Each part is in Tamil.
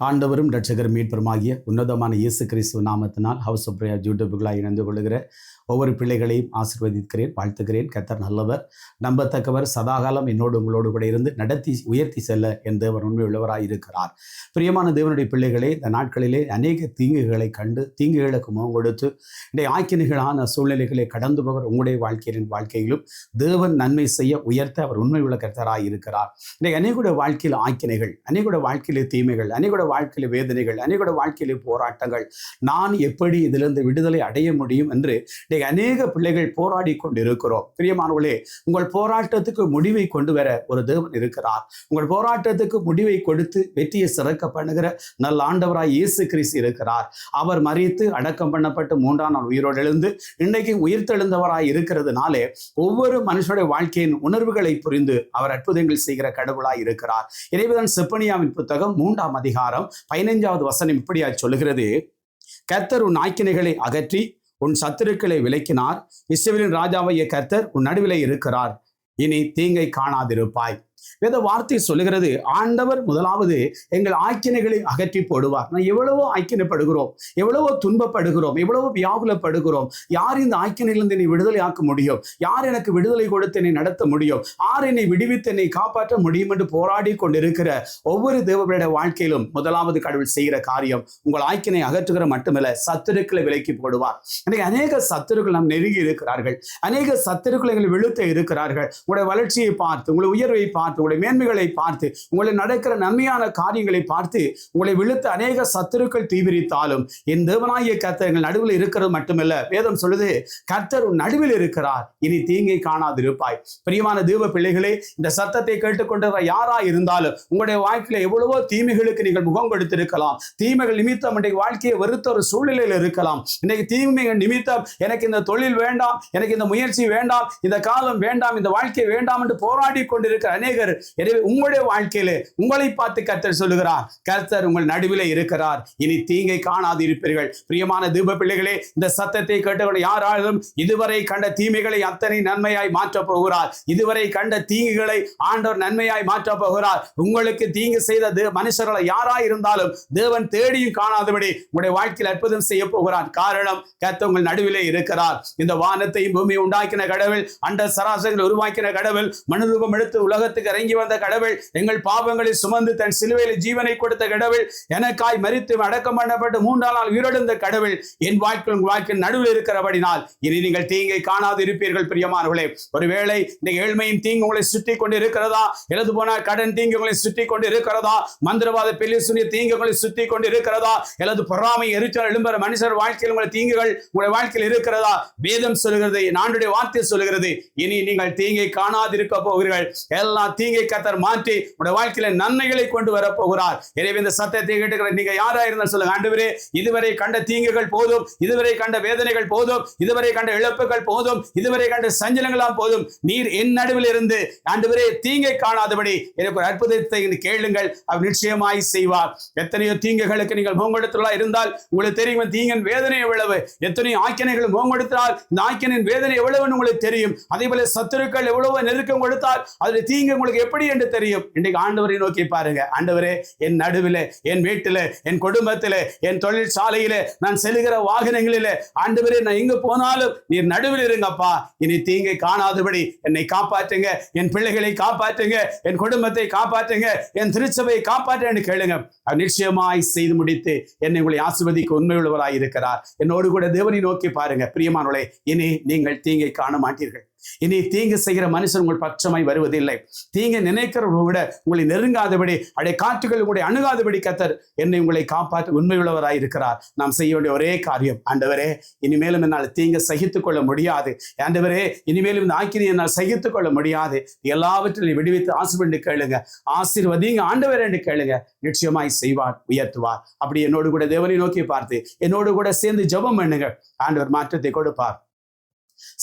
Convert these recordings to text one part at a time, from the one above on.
ஆண்டவரும் இரட்சகரும் மீட்பருமாகிய உன்னதமான இயேசு கிறிஸ்துவ நாமத்தினால் ஹவுஸ் ஆஃப் பிரேயர் யூடியூபுகளாக இணைந்து கொள்கிற ஒவ்வொரு பிள்ளைகளையும் ஆசீர்வதிக்கிறேன் வாழ்த்துகிறேன். கத்தர் நல்லவர். நம்பத்தக்கவர் சதாகாலம் என்னோடு உங்களோடு கூட இருந்து நடத்தி உயர்த்தி செல்ல என் தேவன் உண்மை இருக்கிறார். பிரியமான தேவனுடைய பிள்ளைகளே இந்த நாட்களிலே அநேக தீங்குகளை கண்டு தீங்குகளுக்கு முகம் கொடுத்து இன்றைய ஆக்கினைகளான சூழ்நிலைகளை கடந்து போகிற உங்களுடைய வாழ்க்கையின் வாழ்க்கையிலும் தேவன் நன்மை செய்ய உயர்த்த அவர் உண்மை உள்ள கர்த்தராக இருக்கிறார். இன்றைக்கு அநேகுடைய வாழ்க்கையில் ஆக்கினைகள் அநேகுடைய வாழ்க்கையிலே தீமைகள் அநேகுடைய வாழ்க்கையிலே வேதனைகள் அநேகுடைய வாழ்க்கையிலே போராட்டங்கள் நான் எப்படி இதிலிருந்து விடுதலை அடைய முடியும் என்று இன்றைக்கு அநேக பிள்ளைகள் போராடி கொண்டிருக்கிறோம். பிரியமானவர்களே உங்கள் போராட்டத்துக்கு முடிவை கொண்டு வர ஒரு தேவன் இருக்கிறார். உங்கள் போராட்டத்துக்கு முடிவை கொடுத்து வெற்றியை சிறக்க பண்ணுகிற நல்ல ஆண்டவராய் இயேசு கிறிஸ்து இருக்கிறார். அவர் மறித்து அடக்கம் பண்ணப்பட்டு மூன்றாம் நாள் உயிரோடு எழுந்து இன்றைக்கு உயிர்த்தெழுந்தவராய் இருக்கிறதுனாலே ஒவ்வொரு மனுஷனுடைய வாழ்க்கையின் உணர்வுகளை புரிந்து அவர் அற்புதங்கள் செய்கிற கடவுளாய் இருக்கிறார். இறைவன் செப்பனியாவின் புத்தகம் மூன்றாம் அதிகாரம் பதினைஞ்சாவது வசனம் இப்படியா சொல்லுகிறது. கத்தர் உன் ஆக்கினைகளை அகற்றி உன் சத்துருக்களை விலக்கினார். இஸ்ரேலின் ராஜாவைய கர்த்தர் உன் நடுவிலே இருக்கிறார். இனி தீங்கை காணாதிருப்பாய். வேத வார்த்தை சொல்லுகிறது ஆண்டவர் முதலாவது எங்கள் ஆக்கினைகளை அகற்றி போடுவார் நான் எவ்வளவோ ஆக்கினைப்படுகிறோம் எவ்வளவோ துன்பப்படுகிறோம் எவ்வளவோ வியாகுலப்படுகிறோம். யார் இந்த ஆக்கினையிலிருந்து என்னை விடுதலை ஆக்க முடியும்? யார் எனக்கு விடுதலை கொடுத்து என்னை நடத்த முடியும்? யார் என்னை விடுவித்து என்னை காப்பாற்ற முடியும் என்று போராடி கொண்டிருக்கிற ஒவ்வொரு தேவர்களுடைய வாழ்க்கையிலும் முதலாவது கடவுள் செய்கிற காரியம் உங்கள் ஆக்கினை அகற்றுகிற மட்டுமல்ல சத்துருக்களை விலக்கி போடுவார். இன்னைக்கு அநேக சத்துருக்கள் நாம் நெருங்கி இருக்கிறார்கள். அநேக சத்துருக்கள் எங்களை விழுத்த இருக்கிறார்கள். உங்களுடைய வளர்ச்சியை பார்த்து உங்களுடைய உயர்வை பார்த்து பார்த்து உங்களுடைய மேன்மைகளை பார்த்து உங்களை நடக்கிற நன்மையான காரியங்களை பார்த்து உங்களை விழுத்த அநேக சத்துருக்கள் தீவிரித்தாலும் என் தேவனாகிய கர்த்தர் எங்கள் நடுவில் இருக்கிறது மட்டுமல்ல. வேதம் சொல்லுது கர்த்தர் உன் நடுவில் இருக்கிறார் இனி தீங்கை காணாதிருப்பாய். பிரியமான தேவ பிள்ளைகளே இந்த சத்தத்தை கேட்டுக்கொண்டவர் யாரா இருந்தாலும் உங்களுடைய வாழ்க்கையில எவ்வளவோ தீமைகளுக்கு நீங்கள் முகம் கொடுத்திருக்கலாம் தீமைகள் நிமித்தம் இன்றைக்கு வாழ்க்கையை வெறுத்த ஒரு சூழ்நிலையில் இருக்கலாம். இன்னைக்கு தீமைகள் நிமித்தம் எனக்கு இந்த தொழில் வேண்டாம் எனக்கு இந்த முயற்சி வேண்டாம் இந்த காலம் வேண்டாம் இந்த வாழ்க்கை வேண்டாம் என்று போராடி கொண்டிருக்கிற அநேக அநேகர். எனவே உங்களுடைய வாழ்க்கையிலே உங்களை பார்த்து கர்த்தர் சொல்லுகிறார் கர்த்தர் உங்கள் நடுவில் இருக்கிறார். இனி தீங்கை காணாது இருப்பீர்கள் பிரியமான தீப பிள்ளைகளே இந்த சத்தத்தை கேட்டவர்கள் யாராலும் இதுவரை கண்ட தீமைகளை அத்தனை நன்மையாய் மாற்றப் போகிறார். இதுவரை கண்ட தீங்குகளை ஆண்டவர் நன்மையாய் மாற்றப் போகிறார். உங்களுக்கு தீங்கு செய்த மனுஷர்களை யாராய் இருந்தாலும் தேவன் தேடியும் காணாதபடி உங்களுடைய வாழ்க்கையில் அற்புதம் செய்ய போகிறார். காரணம் கர்த்தர் உங்கள் நடுவிலே இருக்கிறார். இந்த வானத்தையும் பூமியை உண்டாக்கின கடவுள் அண்ட சராசரிகள் உருவாக்கின கடவுள் மனுரூபம் எடுத்து உலகத்துக்கு இறங்கி வந்த கடவுள் எங்கள் பாவங்களை சுமந்து தன் சிலுவையில் ஜீவனை கொடுத்த கடவுள் எனக்காய் மறித்து அடக்கம் பண்ணப்பட்டு மூன்றாம் நாள் உயிரிழந்த கடவுள் என் வாழ்க்கை உங்கள் வாழ்க்கை நடுவில் இருக்கிறபடினால் இனி நீங்கள் தீங்கை காணாது இருப்பீர்கள் பிரியமானவர்களே. ஒருவேளை இந்த ஏழ்மையின் தீங்கு உங்களை சுற்றி கொண்டு இருக்கிறதா எழுது போனால் கடன் தீங்கு உங்களை சுற்றி கொண்டு இருக்கிறதா மந்திரவாத பெரிய சுனிய தீங்கு உங்களை சுற்றி கொண்டு இருக்கிறதா அல்லது பொறாமை எரிச்சல் எழும்புற மனுஷர் வாழ்க்கையில் உங்களை தீங்குகள் உங்களுடைய வாழ்க்கையில் இருக்கிறதா? வேதம் சொல்கிறது நாண்டுடைய வார்த்தை சொல்கிறது இனி நீங்கள் தீங்கை காணாதிருக்க போகிறீர்கள். எல்லா தீங்கை கத்தர் மாற்றி உடைய வாழ்க்கையில நன்மைகளை கொண்டு வர போகிறார் எனவே இந்த சத்தத்தை கேட்டுக்கிற நீங்க யாரா இருந்தாலும் சொல்லுங்க ஆண்டவரே இதுவரை கண்ட தீங்குகள் போதும் இதுவரை கண்ட வேதனைகள் போதும் இதுவரை கண்ட இழப்புகள் போதும் இதுவரை கண்ட சஞ்சலங்களாம் போதும். நீர் என் நடுவில் இருந்து ஆண்டவரே தீங்கை காணாதபடி எனக்கு ஒரு அற்புதத்தை கேளுங்கள் அவர் நிச்சயமாய் செய்வார். எத்தனையோ தீங்குகளுக்கு நீங்கள் முகங்கொடுத்துள்ளா இருந்தால் உங்களுக்கு தெரியும் தீங்கன் வேதனை எவ்வளவு எத்தனையோ ஆக்கினைகள் முகங்கொடுத்தால் இந்த ஆக்கினின் வேதனை எவ்வளவுன்னு உங்களுக்கு தெரியும். அதே போல சத்துருக்கள் எவ்வளவு நெருக்கம் கொடுத்தால் அதில் தீங்கு உங்களுக்கு எப்படி என்று தெரியும்? இன்றைக்கு ஆண்டவரை நோக்கி பாருங்க. ஆண்டவரே என் நடுவில் என் வீட்டில் என் குடும்பத்தில் என் தொழிற்சாலையில நான் செல்கிற வாகனங்களில் ஆண்டவரே நான் எங்க போனாலும் நீர் நடுவில் இருங்கப்பா. இனி தீங்கை காணாதபடி என்னை காப்பாற்றுங்க. என் பிள்ளைகளை காப்பாற்றுங்க. என் குடும்பத்தை காப்பாற்றுங்க. என் திருச்சபையை காப்பாற்றுன்னு கேளுங்க. நிச்சயமாய் செய்து முடித்து என்னை உங்களை ஆசிர்வதிக்க உண்மையுள்ளவராய் இருக்கிறார் என்னோடு கூட தேவனை நோக்கி பாருங்க. பிரியமானவளே இனி நீங்கள் தீங்கை காண மாட்டீர்கள். இனி தீங்கு செய்கிற மனுஷன் உங்கள் பட்சமாய் வருவதில்லை. தீங்கு நினைக்கிறவர்களை விட உங்களை நெருங்காதபடி அடைய காற்றுகள் உங்களை அணுகாதபடி கத்தர் என்னை உங்களை காப்பாற்ற உண்மையுள்ளவராய் இருக்கிறார். நாம் செய்ய வேண்டிய ஒரே காரியம் ஆண்டவரே இனிமேலும் என்னால் தீங்கு சகித்துக் கொள்ள முடியாது. ஆண்டவரே இனிமேலும் இந்த ஆக்கினை என்னால் சகித்துக் கொள்ள முடியாது. எல்லாவற்றிலும் விடுவித்து ஆசிர்வண்டு கேளுங்க. ஆசீர்வதிங்க ஆண்டவர் என்று கேளுங்க. நிச்சயமாய் செய்வார் உயர்த்துவார். அப்படி என்னோடு கூட தேவனை நோக்கி பார்த்து என்னோடு கூட சேர்ந்து ஜெபம் பண்ணுங்க ஆண்டவர் மாற்றத்தை கொடுப்பார்.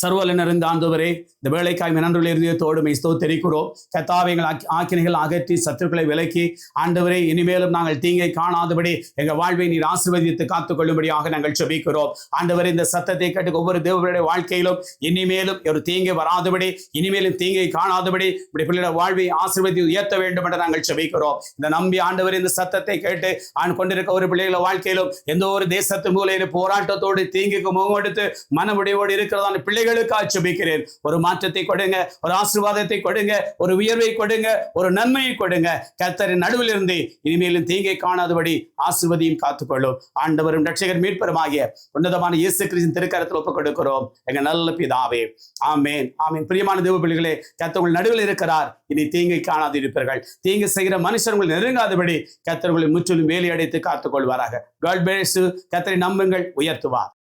சர்வல நிறைந்த ஆண்டவரே இந்த வேலைக்காய் நன்றுள்ள இருதயத்தோடு ஸ்தோத்தரிக்கிறோம். கத்தாவை எங்கள் ஆக்கி- ஆக்கினைகள் அகற்றி சத்துக்களை விலக்கி ஆண்டவரே இனிமேலும் நாங்கள் தீங்கை காணாதபடி எங்கள் வாழ்வை நீர் ஆசிர்வதித்து காத்துக்கொள்ளும்படியாக நாங்கள் செபிக்கிறோம் ஆண்டவரே இந்த சத்தத்தை கேட்டு ஒவ்வொரு தேவருடைய வாழ்க்கையிலும் இனிமேலும் ஒரு தீங்கை வராதபடி இனிமேலும் தீங்கை காணாதபடி இப்படி பிள்ளையோட வாழ்வை ஆசிர்வதி உயர்த்த வேண்டும் என்று நாங்கள் செபிக்கிறோம் இந்த நம்பி ஆண்டவர் இந்த சத்தத்தை கேட்டு ஆண் கொண்டிருக்க ஒரு பிள்ளைகள வாழ்க்கையிலும் எந்த ஒரு தேசத்து மூலையில போராட்டத்தோடு தீங்குக்கு முகமெடுத்து மனமுடிவோடு இருக்கிறதான பிள்ளைகளுக்காக ஜெபிக்கிறேன் ஒரு மாற்றத்தை கொடுங்க ஒரு ஆசீர்வாதத்தை கொடுங்க ஒரு உயர்வை கொடுங்க ஒரு நன்மையை கொடுங்க. கர்த்தரின் நடுவில் இருந்து இனிமேலும் தீங்கை காணாதபடி ஆசிர்வதியும் காத்துக்கொள்ளும். ஆண்டவரும் ரட்சகர் மீட்பருமாகிய உன்னதமான இயேசு கிறிஸ்தின் திருக்கரத்தில் ஒப்புக் கொடுக்கிறோம் எங்க நல்ல பிதாவே. ஆமேன். ஆமேன். பிரியமான தேவ பிள்ளைகளே கர்த்தர் நடுவில் இருக்கிறார். இனி தீங்கை காணாது இருப்பீர்கள் தீங்கு செய்கிற மனுஷர்கள் நெருங்காதபடி கர்த்தர் முற்றிலும் வேலையடைத்து காத்துக்கொள்வாராக. காட் பேசு கத்தரை நம்புங்கள் உயர்த்துவார்.